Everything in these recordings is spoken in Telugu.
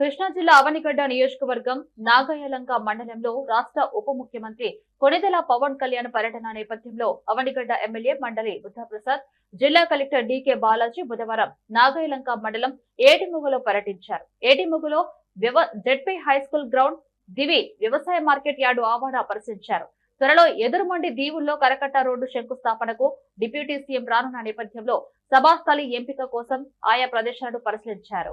కృష్ణా జిల్లా అవనిగడ్డ నియోజకవర్గం నాగయలంక మండలంలో రాష్ట్ర ఉప ముఖ్యమంత్రి కొణిదెల పవన్ కళ్యాణ్ పర్యటన నేపథ్యంలో అవనిగడ్డ ఎమ్మెల్యే మండలి బుద్ధప్రసాద్ జిల్లా కలెక్టర్ డీకే బాలాజీ బుధవారం నాగయలంక మండలం ఏటిముగలో పర్యటించారు. ఏటిముగలో వ్యవ జెడ్పీ హై స్కూల్ గ్రౌండ్ దివి వ్యవసాయ మార్కెట్ యార్డు ఆవాడ పరిశీలించారు. త్వరలో ఎదురుమండి దీవుల్లో కరకట్ట రోడ్డు శంకుస్థాపనకు డిప్యూటీ సీఎం రానున్న నేపథ్యంలో సభాస్థలి ఎంపిక కోసం ఆయా ప్రదేశాలను పరిశీలించారు.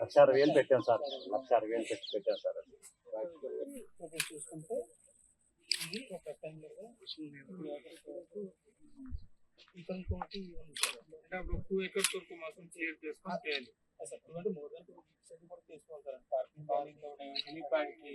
లక్ష అరవై వేలు పెట్టాం సార్ లక్ష అరవై వేలు పెట్టి పెట్టాం సార్ చూసుకుంటే ఇంకొకటి టూ ఎకర్స్ వరకు మాత్రం క్లియర్ చేసుకొని చేయాలి అసలు మోర్ దాన్ టూ కూడా తీసుకోవాలి sir parking parking any parking